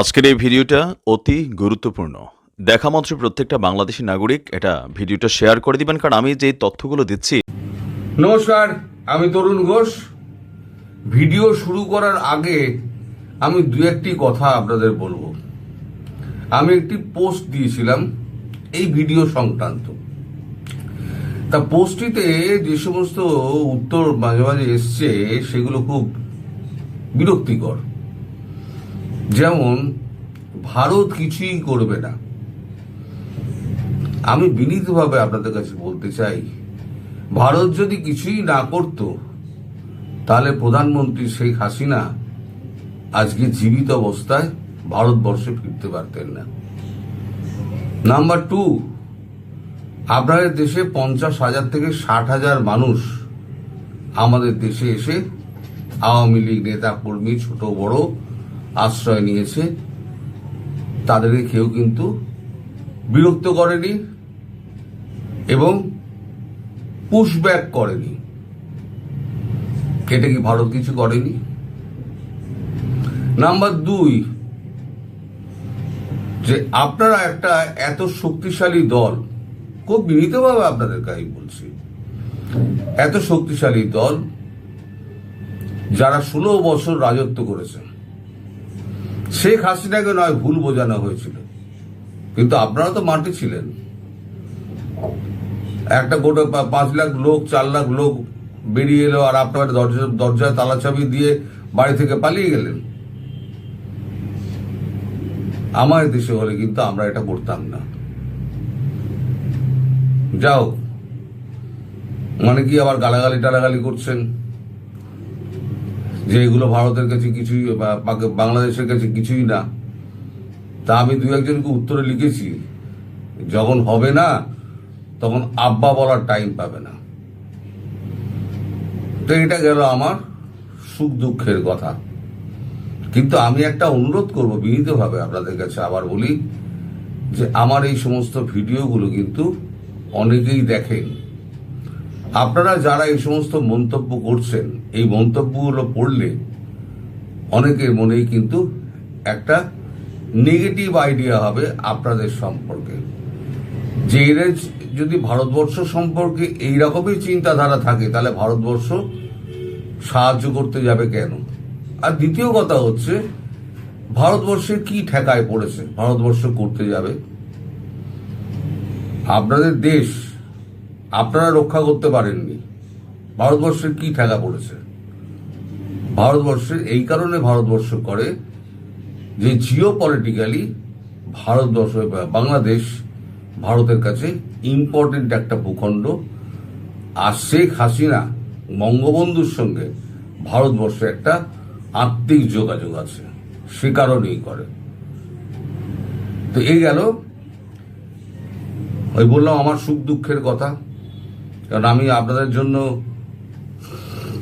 আজকের এই ভিডিওটা অতি গুরুত্বপূর্ণ। দেখা মাত্র প্রত্যেকটা বাংলাদেশি নাগরিক এটা ভিডিওটা শেয়ার করে দিবেন, কারণ আমি যে তথ্যগুলো দিচ্ছি। নমস্কার, আমি তরুণ ঘোষ। ভিডিও শুরু করার আগে আমি দু একটি কথা আপনাদের বলব। আমি একটি পোস্ট দিয়েছিলাম এই ভিডিও সংক্রান্ত। তা পোস্টটিতে যে সমস্ত উত্তর মাঝে মাঝে এসছে, সেগুলো খুব বিরক্তিকর। যেমন ভারত কিছুই করবে না। আমি বিনীতভাবে আপনাদের কাছে বলতে চাই, ভারত যদি কিছুই না করত, তাহলে প্রধানমন্ত্রী শেখ হাসিনা আজকে জীবিত অবস্থায় ভারতবর্ষে ফিরতে পারতেন না। নাম্বার টু, আপনাদের দেশে পঞ্চাশ হাজার থেকে ষাট হাজার মানুষ আমাদের দেশে এসে আওয়ামী লীগ নেতা কর্মী, ছোট বড় আশ্রয় নিয়েছে, তাদেরকে কেউ কিন্তু বিরক্ত করেনি এবং পুশব্যাক করেনি। এটা কি ভারত কিছু করেনি? নাম্বার দুই, যে আপনারা একটা এত শক্তিশালী দল, খুব বিনীতভাবে আপনাদেরকে আমি বলছি, এত শক্তিশালী দল যারা ষোলো বছর রাজত্ব করেছেন। শেখ হাসিনাকে নয়, ভুল বোঝানো হয়েছিল। কিন্তু আপনারা তো মাঠে ছিলেন একটা গোটা পাঁচ লাখ লোক, চার লাখ লোক বেরিয়ে এলো আর আপনার দরজা দরজায় তালা চাবি দিয়ে বাড়ি থেকে পালিয়ে গেলেন। আমার দেশে হলে কিন্তু আমরা এটা করতাম না। যাও। মানে কি আবার গালাগালি টালাগালি করছেন? যে এগুলো ভারতের কাছে কিছুই বাংলাদেশের কাছে কিছুই না, তা আমি দু একজনকে উত্তরে লিখেছি। যখন হবে না, তখন আব্বা বলার টাইম পাবে না। তো এটা গেল আমার সুখ দুঃখের কথা। কিন্তু আমি একটা অনুরোধ করব বিনীতভাবে আপনাদের কাছে আবার বলি যে, আমার এই সমস্ত ভিডিওগুলো কিন্তু অনেকেই দেখেন। আপনারা যারা এই সমস্ত মন্তব্য করছেন, এই মন্তব্যগুলো পড়লে অনেকের মনেই কিন্তু একটা নেগেটিভ আইডিয়া হবে আপনাদের সম্পর্কে। যে যদি ভারতবর্ষ সম্পর্কে এই রকমই চিন্তাধারা থাকে, তাহলে ভারতবর্ষ সাহায্য করতে যাবে কেন? আর দ্বিতীয় কথা হচ্ছে ভারতবর্ষের কি ঠেকায় পড়েছে? ভারতবর্ষ করতে যাবে? আপনাদের দেশ আপনারা রক্ষা করতে পারেননি। ভারতবর্ষের কি ঠেকা পড়েছে? ভারতবর্ষের এই কারণে ভারতবর্ষ করে যে জিও পলিটিক্যালি ভারতবর্ষ, বাংলাদেশ ভারতের কাছে ইম্পর্টেন্ট একটা ভূখণ্ড। আর শেখ হাসিনা বঙ্গবন্ধুর সঙ্গে ভারতবর্ষে একটা আত্মিক যোগাযোগ আছে। সে কারণেই করে। তো এই গেল। ওই বললাম আমার সুখ দুঃখের কথা। কারণ আমি আপনাদের জন্য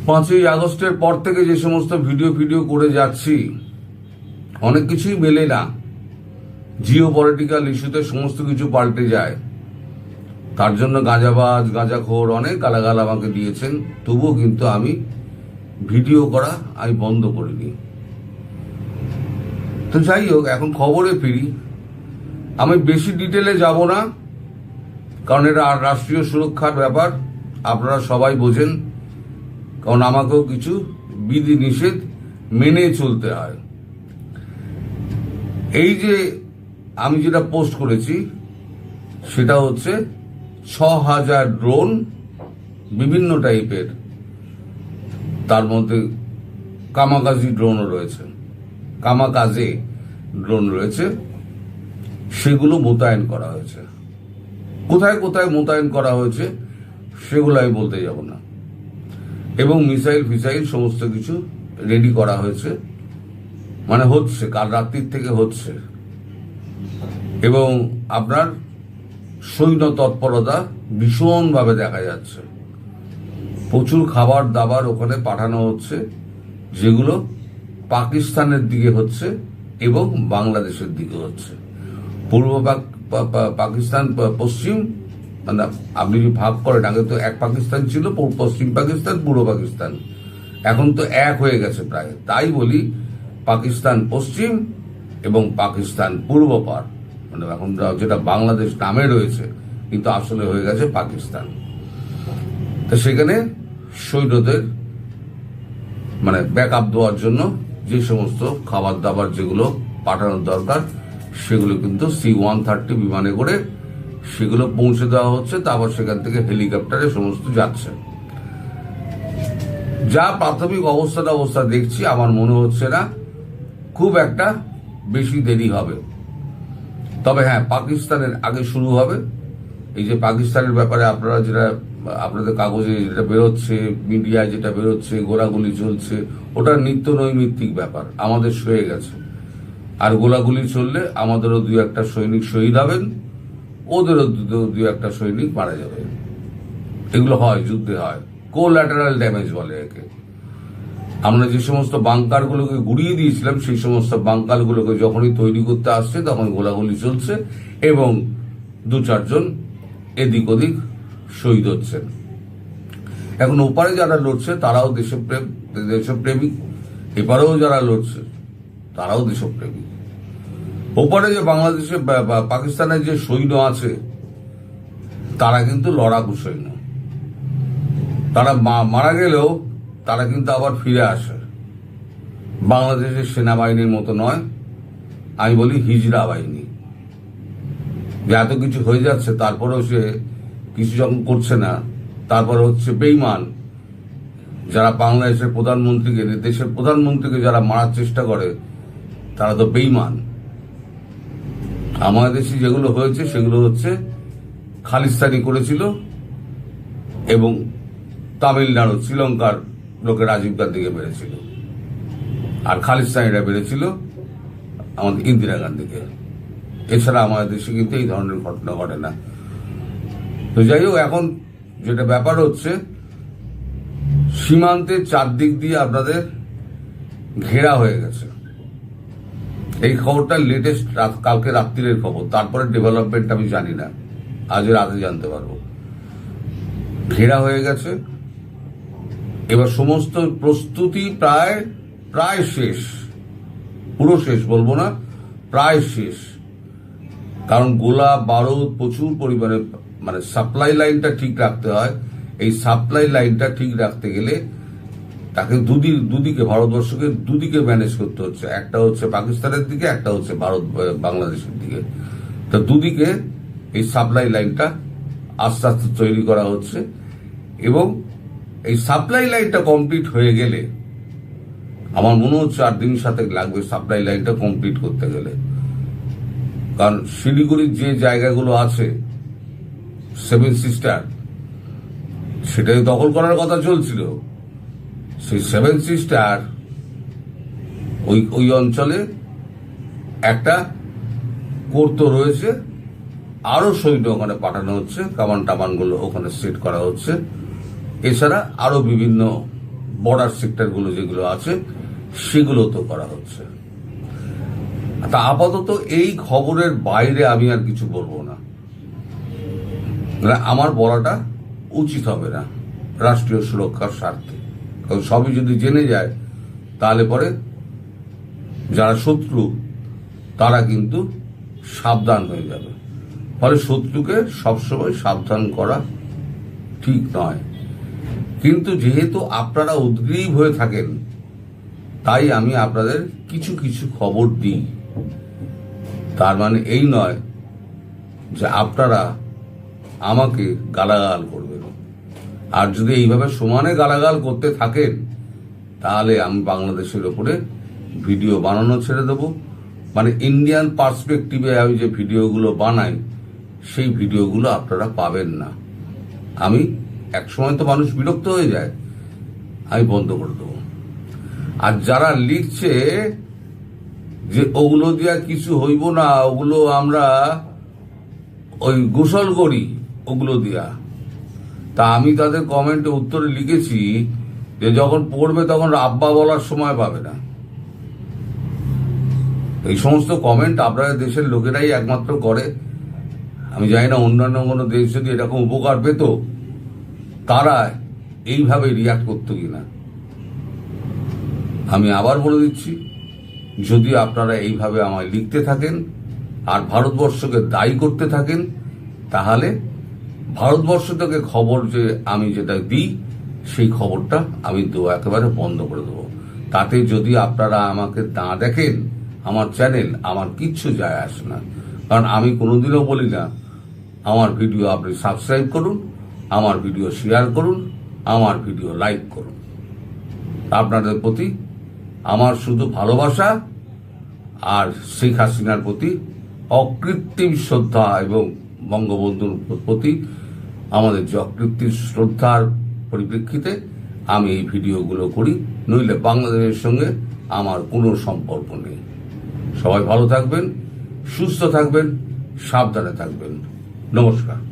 পাঁচই আগস্টের পর থেকে যে সমস্ত ভিডিও ভিডিও করে যাচ্ছি, অনেক কিছুই মেলে না। জিও পলিটিক্যাল ইস্যুতে সমস্ত কিছু পাল্টে যায়। তার জন্য গাঁজাবাজ, গাঁজাখোর অনেক গালাগাল আমাকে দিয়েছেন, তবুও কিন্তু আমি ভিডিও করা আমি বন্ধ করিনি। তো যাই হোক, এখন খবরে ফিরি। আমি বেশি ডিটেলে যাব না। কারণ এটা আর রাষ্ট্রীয় সুরক্ষার ব্যাপার, আপনারা সবাই বোঝেন। কারণ আমাকেও কিছু বিধি নিষেধ মেনে চলতে হয়। এই যে আমি যেটা পোস্ট করেছি, সেটা হচ্ছে ছ হাজার ড্রোন বিভিন্ন টাইপের, তার মধ্যে কামাকাজি ড্রোনও রয়েছে। কামাকাজে ড্রোন রয়েছে, সেগুলো মোতায়েন করা হয়েছে। কোথায় কোথায় মোতায়েন করা হয়েছে, সেগুলো আমি বলতে যাব না। এবং মিসাইল, ফিসাইল সমস্ত কিছু রেডি করা হয়েছে। মানে হচ্ছে, কাল রাত্রির থেকে হচ্ছে। এবং আপনার সৈন্য তৎপরতা ভীষণভাবে দেখা যাচ্ছে। প্রচুর খাবার দাবার ওখানে পাঠানো হচ্ছে, যেগুলো পাকিস্তানের দিকে হচ্ছে এবং বাংলাদেশের দিকে হচ্ছে। পূর্ব পাক- পাকিস্তান পশ্চিম মানে আপনি যদি ভাগ করেন, আগে তো এক পাকিস্তান ছিল পশ্চিম পাকিস্তান, পূর্ব পাকিস্তান। এখন তো এক হয়ে গেছে প্রায়। তাই বলি, পাকিস্তান পশ্চিম এবং পাকিস্তান পূর্ব পার। মানে এখন যেটা বাংলাদেশ নামে রয়েছে, কিন্তু আসলে হয়ে গেছে পাকিস্তান। তো সেখানে সৈন্যদের মানে ব্যাকআপ দেওয়ার জন্য যে সমস্ত খাবার দাবার যেগুলো পাঠানোর দরকার সেগুলো কিন্তু সি ওয়ান থার্টি বিমানে করে সেগুলো পৌঁছে দেওয়া হচ্ছে, তারপর সেখান থেকে হেলিকপ্টারে সমস্ত যাচ্ছে। যা প্রাথমিক অবস্থাটা অবস্থা দেখছি, আমার মনে হচ্ছে না খুব একটা বেশি দেরি হবে। তবে হ্যাঁ পাকিস্তানের আগে শুরু হবে। এই যে পাকিস্তানের ব্যাপারে আপনারা যেটা, আপনাদের কাগজে যেটা বেরোচ্ছে, মিডিয়ায় যেটা বেরোচ্ছে গোলাগুলি চলছে, ওটা নিত্য নৈমিত্তিক ব্যাপার, আমাদের সয়ে গেছে। আর গোলাগুলি চললে আমাদেরও দুই একটা সৈনিক শহীদ হবেন, ওদেরও দু- একটা সৈনিক মারা যাবে। এগুলো হয়, যুদ্ধে হয়। কোল্যাটারাল ড্যামেজ বলে একে। আমরা যে সমস্ত বাংকারগুলোকে গুড়িয়ে দিয়েছিলাম, সেই সমস্ত বাংকারগুলোকে যখনই তৈরি করতে আসছে, তখন গোলাগুলি চলছে এবং দু চারজন এদিক ওদিক শহীদ হচ্ছেন। এখন ওপারে যারা লড়ছে, তারাও দেশপ্রেম দেশপ্রেমিক। এপারেও যারা লড়ছে তারাও দেশপ্রেমী। ওপারে যে বাংলাদেশে পাকিস্তানের যে সৈন্য আছে, তারা কিন্তু লড়াকু সৈন্য। তারা মারা গেলেও তারা কিন্তু আবার ফিরে আসে। বাংলাদেশের সেনাবাহিনীর মতো নয়, আমি বলি হিজরা বাহিনী। যে এত কিছু হয়ে যাচ্ছে, তারপরেও সে কিছু যখন করছে না, তারপরে হচ্ছে বেইমান। যারা বাংলাদেশের প্রধানমন্ত্রীকে, দেশের প্রধানমন্ত্রীকে যারা মারার চেষ্টা করে তারা তো বেইমান আমাদের দেশে যেগুলো হয়েছে, সেগুলো হচ্ছে খালিস্তানি করেছিল এবং তামিলনাড়ু, শ্রীলঙ্কার লোকে রাজীব গান্ধীকে মেরেছিল আর খালিস্তানিরা বেড়েছিল আমাদের ইন্দিরা গান্ধীকে। এছাড়া আমাদের দেশে কিন্তু এই ধরনের ঘটনা ঘটে না। তো যাই হোক, এখন যেটা ব্যাপার হচ্ছে, সীমান্তের চারদিক দিয়ে আপনাদের ঘেরা হয়ে গেছে। এই খবরটা লেটেস্ট কালকে রাত্রিরের খবর। তারপরে ডেভেলপমেন্ট আমি জানি না। আজ রাতে জানতে পারব। ঘেরা হয়ে গেছে। এবার সমস্ত প্রস্তুতি প্রায় প্রায় শেষ। পুরো শেষ বলব না, প্রায় শেষ। কারণ গোলা বারুদ প্রচুর পরিমাণে মানে সাপ্লাই লাইনটা ঠিক রাখতে হয়। এই সাপ্লাই লাইনটা ঠিক রাখতে গেলে তাকে দুদিক, দুদিকে, ভারতবর্ষকে দুদিকে ম্যানেজ করতে হচ্ছে। একটা হচ্ছে পাকিস্তানের দিকে, একটা হচ্ছে ভারত, বাংলাদেশের দিকে। তো দুদিকে এই সাপ্লাই লাইনটা আস্তে আস্তে তৈরি করা হচ্ছে এবং এই সাপ্লাই লাইনটা কমপ্লিট হয়ে গেলে আমার মনে হচ্ছে আর দিন সাথে লাগবে সাপ্লাই লাইনটা কমপ্লিট করতে গেলে। কারণ শিলিগুড়ির যে জায়গাগুলো আছে সেভেন সিস্টার সেটাই দখল করার কথা চলছিল। সেই সেভেন সিস্টার ওই ওই অঞ্চলে একটা কোর্ট তো রয়েছে। আরও সৈন্য ওখানে পাঠানো হচ্ছে কামান টামানগুলো ওখানে সেট করা হচ্ছে। এছাড়া আরও বিভিন্ন বর্ডার সেক্টরগুলো যেগুলো আছে, সেগুলো তো করা হচ্ছে। তা আপাতত এই খবরের বাইরে আমি আর কিছু বলব না। মানে আমার বলাটা উচিত হবে না রাষ্ট্রীয় সুরক্ষার স্বার্থে। কারণ সবই যদি জেনে যায়, তাহলে পরে যারা শত্রু, তারা কিন্তু সাবধান হয়ে যাবে। ফলে শত্রুকে সবসময় সাবধান করা ঠিক নয়। কিন্তু যেহেতু আপনারা উদ্গ্রীব হয়ে থাকেন, তাই আমি আপনাদের কিছু কিছু খবর দিই। তার মানে এই নয় যে আপনারা আমাকে গালাগাল করবেন। আর যদি এইভাবে সমানে গালাগাল করতে থাকেন, তাহলে আমি বাংলাদেশের ওপরে ভিডিও বানানো ছেড়ে দেবো। মানে ইন্ডিয়ান পার্সপেক্টিভে আমি যে ভিডিওগুলো বানাই, সেই ভিডিওগুলো আপনারা পাবেন না। আমি এক সময় তো মানুষ বিরক্ত হয়ে যায়, আমি বন্ধ করে দেবো। আর যারা লিখছে যে ওগুলো দিয়া কিছু হইব না, ওগুলো আমরা ওই গোসল করি, ওগুলো দিয়া। তা আমি তাদের কমেন্টে উত্তরে লিখেছি যে যখন পড়বে তখন আব্বা বলার সময় পাবে না। এই সমস্ত কমেন্ট আপনাদের দেশের লোকেরাই একমাত্র করে। আমি জানি না অন্যান্য কোনো দেশ যদি এরকম উপকার পেত, তারা এইভাবে রিয়াক্ট করতো কিনা। আমি আবার বলে দিচ্ছি, যদি আপনারা এইভাবে আমায় লিখতে থাকেন আর ভারতবর্ষকে দায়ী করতে থাকেন, তাহলে ভারতবর্ষ থেকে খবর যে আমি যেটা দিই, সেই খবরটা আমি দেওয়া একেবারে বন্ধ করে দেবো। তাতে যদি আপনারা আমাকে না দেখেন, আমার চ্যানেল, আমার কিচ্ছু যায় আসে না। কারণ আমি কোনোদিনও বলি না, আমার ভিডিও আপনি সাবস্ক্রাইব করুন, আমার ভিডিও শেয়ার করুন, আমার ভিডিও লাইক করুন। আপনাদের প্রতি আমার শুধু ভালোবাসা আর শেখ হাসিনার প্রতি অকৃত্রিম শ্রদ্ধা এবং বঙ্গবন্ধুর প্রতি আমাদের যকৃতির শ্রদ্ধার পরিপ্রেক্ষিতে আমি এই ভিডিওগুলো করি। নইলে বাংলাদেশের সঙ্গে আমার কোনো সম্পর্ক নেই। সবাই ভালো থাকবেন, সুস্থ থাকবেন, সাবধানে থাকবেন। নমস্কার।